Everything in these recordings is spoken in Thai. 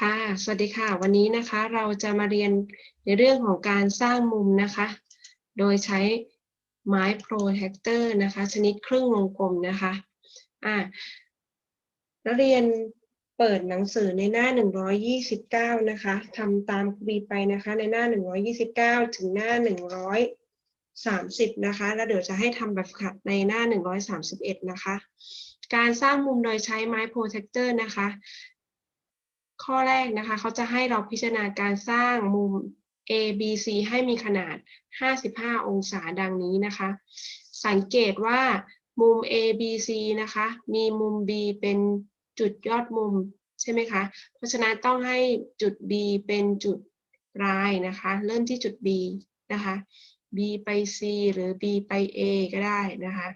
ค่ะ สวัสดีค่ะ วันนี้นะคะเราจะมาเรียนในเรื่องของการสร้างมุมนะคะ โดยใช้ไม้ Protector นะคะ ชนิดครึ่งวงกลมนะคะ อ่านักเรียนเปิดหนังสือในหน้า 129 นะคะทำตามครูบีไปนะคะ ในหน้า 129 ถึงหน้า 130 นะคะ แล้วเดี๋ยวจะให้ทำแบบฝึกหัดในหน้า 131 นะคะ การสร้างมุมโดยใช้ไม้ Protector นะคะ ข้อแรกนะคะ เขาจะให้เราพิจารณาการสร้างมุม A B C ให้มีขนาด 55 องศาดังนี้นะคะ สังเกตว่ามุม A B C นะคะ มีมุม B เป็นจุดยอดมุมใช่ไหมคะ เพราะฉะนั้นต้องให้จุด B เป็นจุดปลายนะคะ เริ่มที่จุด B นะคะ B ไป C หรือ B ไป A ก็ได้นะคะ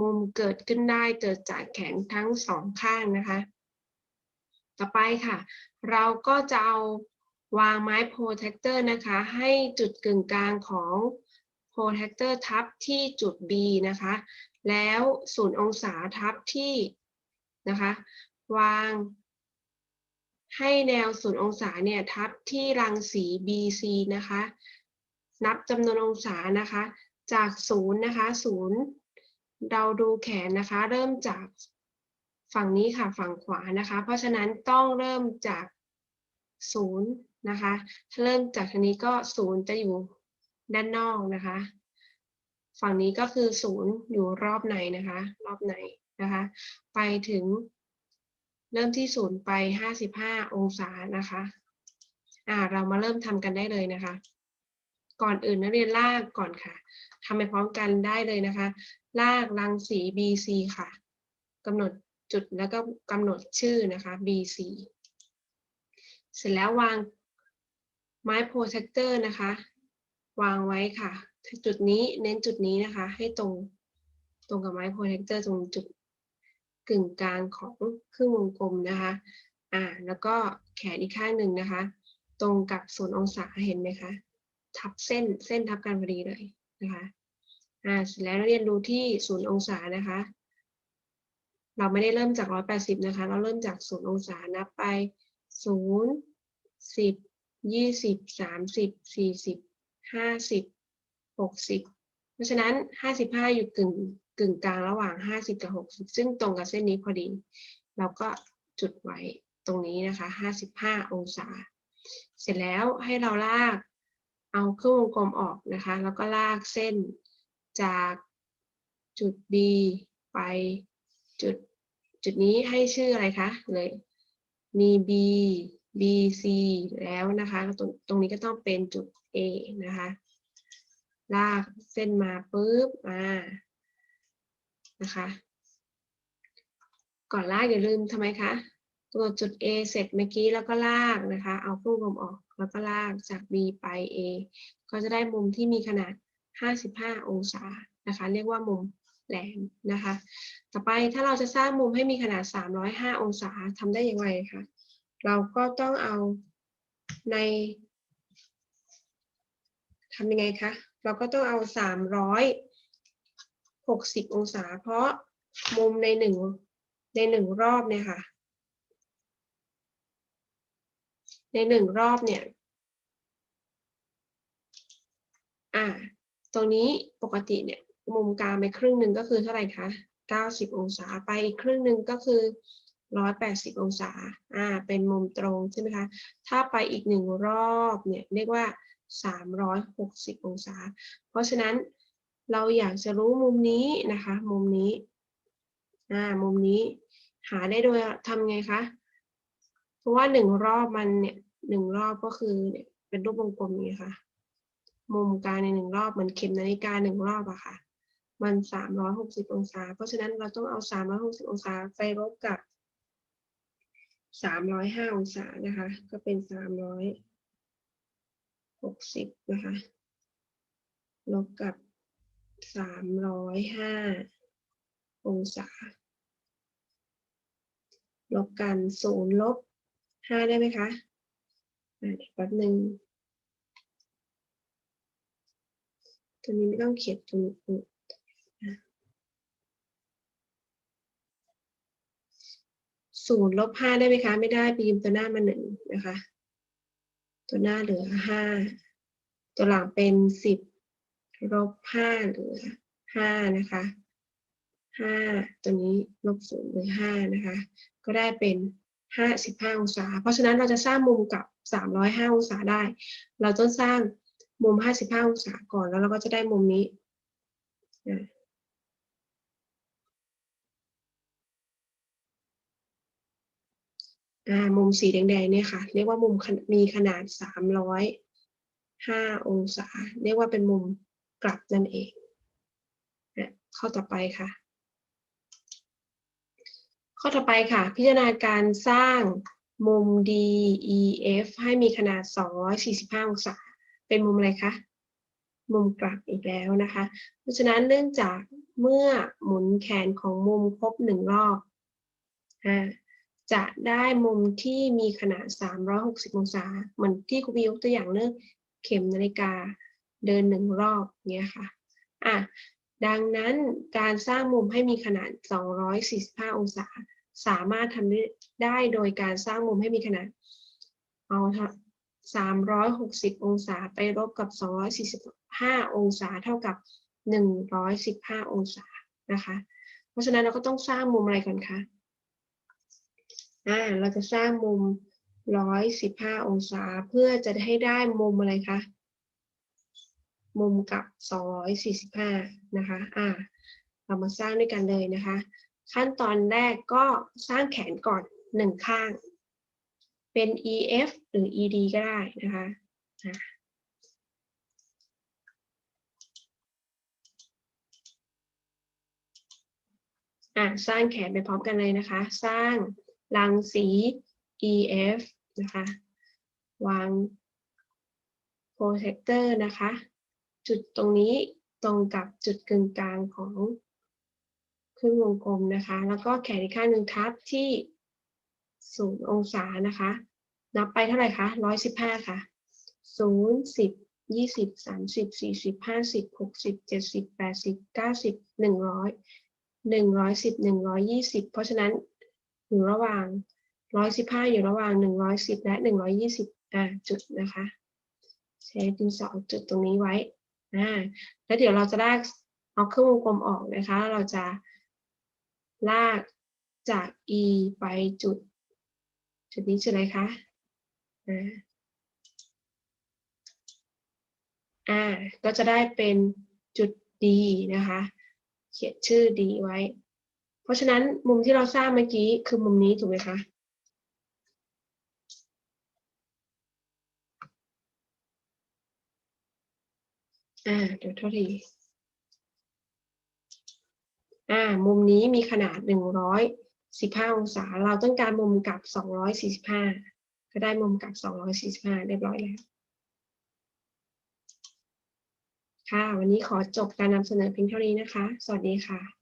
มุมเกิดขึ้นได้เกิดจากแขนทั้งสองข้างนะคะ ต่อไปค่ะ เราก็จะเอาวางไม้ protector นะคะ ให้จุดกึ่งกลางของ protector ทับที่จุด B นะคะ แล้วศูนย์องศาทับที่นะคะ วางให้แนวศูนย์องศาเนี่ยทับที่รังสี BC นะคะ นับจำนวนองศานะคะ จากศูนย์นะคะศูนย์เราดูแขนนะคะ เริ่มจาก ฝั่งนี้ค่ะฝั่งขวานะคะ เพราะฉะนั้นต้องเริ่มจากศูนย์นะคะถ้าเริ่มจากทางนี้ก็ศูนย์จะอยู่ด้านนอกนะคะ ฝั่งนี้ก็คือศูนย์อยู่รอบในนะคะ รอบในนะคะ ไปถึงเริ่มที่ศูนย์ไปห้าสิบห้าองศานะคะอ่าเรามาเริ่มทำกันได้เลยนะคะ ก่อนอื่นนักเรียนลากก่อนค่ะทำไปพร้อมกันได้เลยนะคะ ลากรังสี BC ค่ะกำหนด จุดแล้วก็กำหนดชื่อนะคะ BC เสร็จแล้ววางไม้ protector นะคะ วางไว้ค่ะ จุดนี้เน้นจุดนี้นะคะ ให้ตรงตรงกับไม้ protector ตรงจุดกึ่งกลางของครึ่งวงกลมนะคะอ่าแล้วก็แขนอีกข้างหนึ่งนะคะ ตรงกับศูนย์องศาเห็นไหมคะทับเส้นเส้นทับกันพอดีเลยนะคะอ่าเสร็จแล้วเรียนรู้ที่ศูนย์องศานะคะ เราไม่ได้เริ่มจาก 180 นะคะ เราเริ่มจากศูนย์องศา นับไป 0 10 20 30 40 50 60 เพราะฉะนั้น 55 อยู่กึ่งกึ่งกลางระหว่าง 50 กับ 60 ซึ่งตรงกับเส้นนี้พอดี เราก็จุดไว้ตรงนี้นะคะ 55 องศา เสร็จแล้วให้เราลากเอาเครื่องวงกลมออกนะคะ แล้วก็ลากเส้นจากจุด B ไป จุดจุดนี้ให้ชื่ออะไรคะเลยมี B B C แล้วนะคะตรงตรงนี้ก็ต้องเป็นจุด A นะคะ ลากเส้นมาปุ๊บมานะคะ ก่อนลากอย่าลืมทำไมคะตัวจุด A เสร็จเมื่อกี้แล้วก็ลากนะคะ เอาคู่ลมออกแล้วก็ลากจาก B ไป A ก็จะได้มุมที่มีขนาด 55 องศานะคะ เรียกว่ามุม แหลมนะคะ ต่อไปถ้าเราจะสร้างมุมให้มีขนาด 305 องศาทำได้อย่างไรคะ เราก็ต้องเอาในทำยังไงคะ เราก็ต้องเอา 360 องศา เพราะมุมในหนึ่งในหนึ่งรอบเนี่ยค่ะ ในหนึ่งรอบเนี่ย อ่า ตรงนี้ปกติเนี่ย มุมกลางไปครึ่งหนึ่งก็คือเท่าไหร่คะ90 องศาไปอีกครึ่งหนึ่งก็คือ 180 องศา อ่า เป็นมุมตรงใช่ไหมคะ ถ้าไปอีกหนึ่งรอบเนี่ยเรียกว่า 360 องศา เพราะฉะนั้นเราอยากจะรู้มุมนี้นะคะ มุมนี้ อ่า มุมนี้หาได้โดยทำไงคะ เพราะว่าหนึ่งรอบมันเนี่ยหนึ่งรอบก็คือเนี่ยเป็นรูปวงกลมนี้ค่ะ มุมกางในหนึ่งรอบเหมือนเข็มนาฬิกาหนึ่งรอบอะค่ะ มันสามร้อยหกสิบองศา เพราะฉะนั้นเราต้องเอาสามร้อยหกสิบองศาไปลบกับสามร้อยห้าองศานะคะ ก็เป็นสามร้อยหกสิบนะคะ ลบกับสามร้อยห้าองศา ลบกันศูนย์ลบห้าได้ไหมคะอีกแป๊บหนึ่งตัวนี้ไม่ต้องเขียนตรงนี้ ศูนย์ลบห้าได้ไหมคะ ไม่ได้ไปยืมตัวหน้ามาหนึ่งนะคะ ตัวหน้าเหลือห้าตัวหลังเป็นสิบลบห้าเหลือห้านะคะห้าตัวนี้ลบศูนย์เหลือห้านะคะ ก็ได้เป็นห้าสิบห้าองศา เพราะฉะนั้นเราจะสร้างมุมกับสามร้อยห้าองศาได้ เราต้องสร้างมุมห้าสิบห้าองศาก่อนแล้วเราก็จะได้มุมนี้อะอ่า มุมสีแดงๆเนี่ยค่ะ เรียกว่ามุมมีขนาดสามร้องศา เรียกว่าเป็นมุมกลับนั่นเองอะข้อต่อไปค่ะ ข้อต่อไปค่ะ พิจารณาการสร้างมุม DEF ให้มีขนาด 245 องศา เป็นมุมอะไรคะ มุมกลับอีกแล้วนะคะ เพราะฉะนั้นเนื่องจากเมื่อหมุนแขนของมุมครบหนึ่งรอบอ่า จะได้มุมที่มีขนาด 360 องศา เหมือนที่ครูบียกตัวอย่างเรื่องเข็มนาฬิกาเดินหนึ่งรอบเนี้ยค่ะอะ ดังนั้นการสร้างมุมให้มีขนาด 245 องศา สามารถทำได้โดยการสร้างมุมให้มีขนาดเอา360 องศาไปลบกับ 245 องศาเท่ากับ 115 องศานะคะ เพราะฉะนั้นเราก็ต้องสร้างมุมอะไรก่อนคะ อ่าเราจะสร้างมุม115องศาเพื่อจะให้ได้มุมอะไรคะมุมกับ245นะคะอ่าเรามาสร้างด้วยกันเลยนะคะ ขั้นตอนแรกก็สร้างแขนก่อนหนึ่งข้าง เป็น EF หรือ ED ก็ได้นะคะอ่าอะสร้างแขนไปพร้อมกันเลยนะคะ สร้าง รังสี EF นะคะ วางโปรเจคเตอร์นะคะ จุดตรงนี้ตรงกับจุดกึ่งกลางของครึ่งวงกลมนะคะ แล้วก็แขนอีกข้างหนึ่งทับที่ศูนย์องศานะคะ นับไปเท่าไหร่คะร้อยสิบห้าค่ะศูนย์สิบยี่สิบสามสิบสี่สิบห้าสิบหกสิบเจ็ดสิบแปดสิบเก้าสิบหนึ่งร้อยหนึ่งร้อยสิบหนึ่งร้อยยี่สิบเพราะฉะนั้น อยู่ระหว่างร้อยสิบห้าอยู่ระหว่างหนึ่งร้อยสิบและหนึ่งร้อยี่สิบอ่าจุดนะคะใช้ดินสอจุดตรงนี้ไว้อ่าแล้วเดี๋ยวเราจะลากเอาเครื่องวงกลมออกนะคะเราจะลากจาก e ไปจุด จุดนี้จุดอะไรคะอ่าอ่าก็จะได้เป็นจุด D นะคะ เขียนชื่อ D ไว้ เพราะฉะนั้นมุมที่เราสร้างเมื่อกี้คือมุมนี้ถูกไหมคะอ่าเดี๋ยวโทษทีอ่า มุมนี้มีขนาด115องศา เราต้องการมุมกับ245ก็ได้มุมกับ245เรียบร้อยแล้ว ค่ะ วันนี้ขอจบการนำเสนอเพียงเท่านี้นะคะ สวัสดีค่ะ